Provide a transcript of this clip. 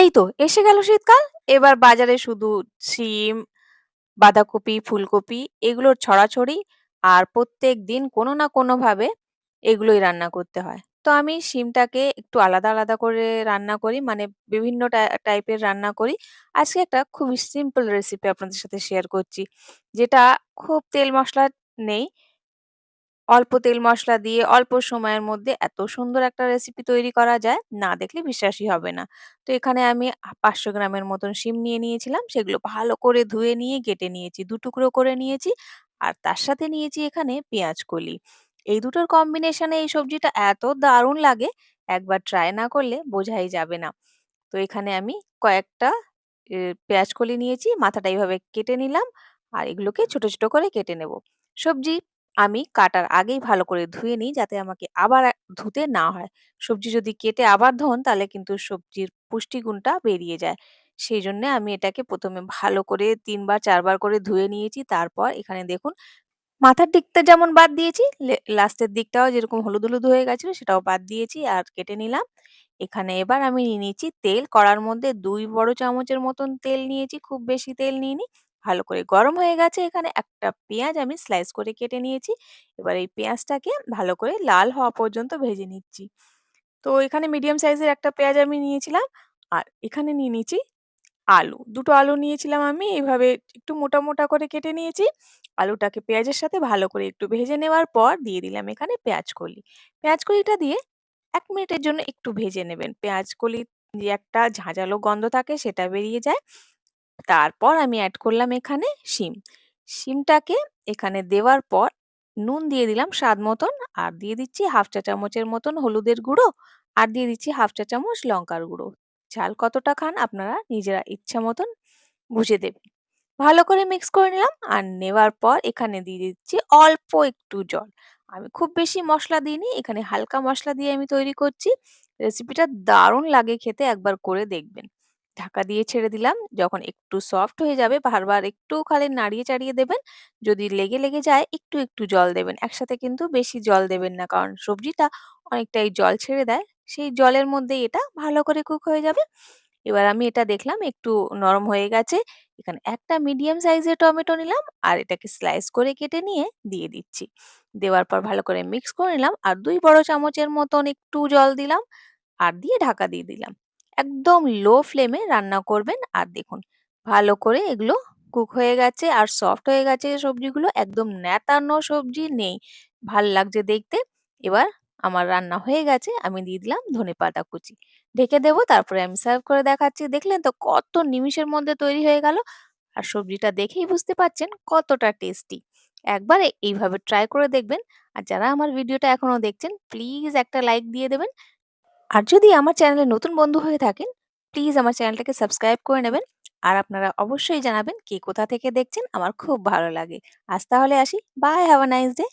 এই তো এসে গেল শীতকাল। এবার বাজারে শুধু শিম, বাঁধাকপি, ফুলকপি এগুলোর ছড়াছড়ি আর প্রত্যেক দিন কোনো না কোনোভাবে এগুলোই রান্না করতে হয়। তো আমি শিমটাকে একটু আলাদা, আলাদা করে রান্না করি মানে বিভিন্ন টাইপের রান্না করি। আজকে একটা খুবই সিম্পল রেসিপি আপনাদের সাথে শেয়ার করছি। যেটা খুব তেল মশলা নেই। অল্প তেল মশলা দিয়ে অল্প সময়ের মধ্যে এত সুন্দর একটা রেসিপি তৈরি করা যায়, না দেখলে বিশ্বাসই হবে না। তো এখানে আমি ৫০০ গ্রামের মতন শিম নিয়ে নিয়েছিলাম। সেগুলো ভালো করে ধুয়ে নিয়ে কেটে নিয়েছি। ২ টুকরো করে নিয়েছি। আর তার সাথে নিয়েছি এখানে পেঁয়াজ কলি। এই দুটোর কম্বিনেশনে এই সবজিটা এত দারুণ লাগে, একবার ট্রাই না করলে বোঝাই যাবে না। তো এখানে আমি কয়েকটা পেঁয়াজ কলি নিয়েছি। মাথাটা এভাবে কেটে নিলাম। আর এগুলোকে ছোট, ছোট করে কেটে নেব। সবজি আমি কাটার আগেই ভালো করে ধুয়ে নিই যাতে আমাকে আবার ধুতে না হয়। সবজি যদি কেটে আবার ধোন তাহলে কিন্তু সবজির পুষ্টিগুণটা বেরিয়ে যায়। সেই সেইজন্যে আমি এটাকে ১ম এ ভালো করে ৩ বার ৪ বার করে ধুয়ে নিয়েছি। তারপর এখানে দেখুন মাথার দিকটা যেমন বাদ দিয়েছি, লে লাস্টের দিকটাও যেরকম হলুদ, হলুদ হয়ে গেছিল সেটাও বাদ দিয়েছি আর কেটে নিলাম। এখানে এবার আমি নিয়ে নিয়েছি তেল। কড়ার মধ্যে ২ বড় চামচের মতন তেল নিয়েছি, খুব বেশি তেল নিয়ে নিইনি। ভালো করে গরম হয়ে গেছে এখানে একটা পেঁয়াজ আমি স্লাইস করে কেটে নিয়েছি। এবার এই পেঁয়াজটাকে ভালো করে লাল হওয়া পর্যন্ত ভেজে নিচ্ছি। তো এখানে মিডিয়াম সাইজের একটা পেঁয়াজ আমি নিয়েছিলাম। আর এখানে নিয়ে নিয়েছি আলু। দুটো আলু নিয়েছিলাম আমি এইভাবে একটু মোটা, মোটা করে কেটে নিয়েছি। আলুটাকে পেঁয়াজের সাথে ভালো করে একটু ভেজে নেওয়ার পর দিয়ে দিলাম এখানে পেঁয়াজ কলি। পেঁয়াজ কলিটা দিয়ে এক মিনিটের জন্য একটু ভেজে নেবেন। পেঁয়াজ কলি যে একটা ঝাঁঝালো গন্ধ থাকে সেটা বেরিয়ে যায়। তারপর আমি অ্যাড করলাম এখানে শিম। শিমটাকে এখানে দেওয়ার পর নুন দিয়ে দিলাম স্বাদ মতন আর দিয়ে দিচ্ছি ১/২ চা চামচের মতন হলুদের গুঁড়ো আর দিয়ে দিচ্ছি ১/২ চা চামচ লঙ্কার গুঁড়ো। ঝাল কতটা খান আপনারা নিজেরা ইচ্ছা মতন বুঝে দেবেন। ভালো করে মিক্স করে নিলাম আর নেওয়ার পর এখানে দিয়ে দিচ্ছি অল্প একটু জল। আমি খুব বেশি মসলা দিইনি। এখানে হালকা মশলা দিয়ে আমি তৈরি করছি। রেসিপিটা দারুণ লাগে খেতে, একবার করে দেখবেন। ঢাকা দিয়ে ছেড়ে দিলাম। যখন একটু সফট হয়ে যাবে বারবার একটু খালি নাড়িয়ে চাড়িয়ে দেবেন। যদি লেগে, লেগে যায় একটু, একটু জল দেবেন। একসাথে কিন্তু বেশি জল দেবেন না। কারণ সবজিটা অনেকটাই জল ছেড়ে দেয়। সেই জলের মধ্যেই এটা ভালো করে কুক হয়ে যাবে। এবার আমি এটা দেখলাম একটু নরম হয়ে গেছে। এখানে একটা মিডিয়াম সাইজের টমেটো নিলাম আর এটাকে স্লাইস করে কেটে নিয়ে দিয়ে দিচ্ছি। দেওয়ার পর ভালো করে মিক্স করে নিলাম আর দুই বড় চামচের মতন একটু জল দিলাম আর দিয়ে ঢাকা দিয়ে দিলাম। একদম লো ফ্লেমে রান্না করবেন আর দেখুন, ভালো করে এগুলো কুক হয়ে গেছে আর সফট হয়ে গেছে সবজিগুলো। একদম ন্যাতানো সবজি নেই। ভালো লাগছে দেখতে। এবার আমার রান্না হয়ে গেছে। আমি দিয়ে দিলাম ধনেপাতা কুচি। ঢেকে দেব, তারপরে আমি সার্ভ করে দেখাচ্ছি। দেখলেন তো কত নিমিষের মধ্যে তৈরি হয়ে গেল। আর সবজিটা দেখেই বুঝতে পারছেন কতটা টেস্টি। একবার এইভাবে ট্রাই করে দেখবেন। আর যারা আমার ভিডিওটা এখনও দেখছেন প্লিজ একটা লাইক দিয়ে দেবেন। আর যদি আমার চ্যানেলে নতুন বন্ধু হয়ে থাকেন, প্লিজ আমার চ্যানেলটাকে সাবস্ক্রাইব করে নেবেন। আর আপনারা অবশ্যই জানাবেন কে কোথা থেকে দেখছেন। আমার খুব ভালো লাগে। আজ তাহলে আসি। Bye, have a nice day.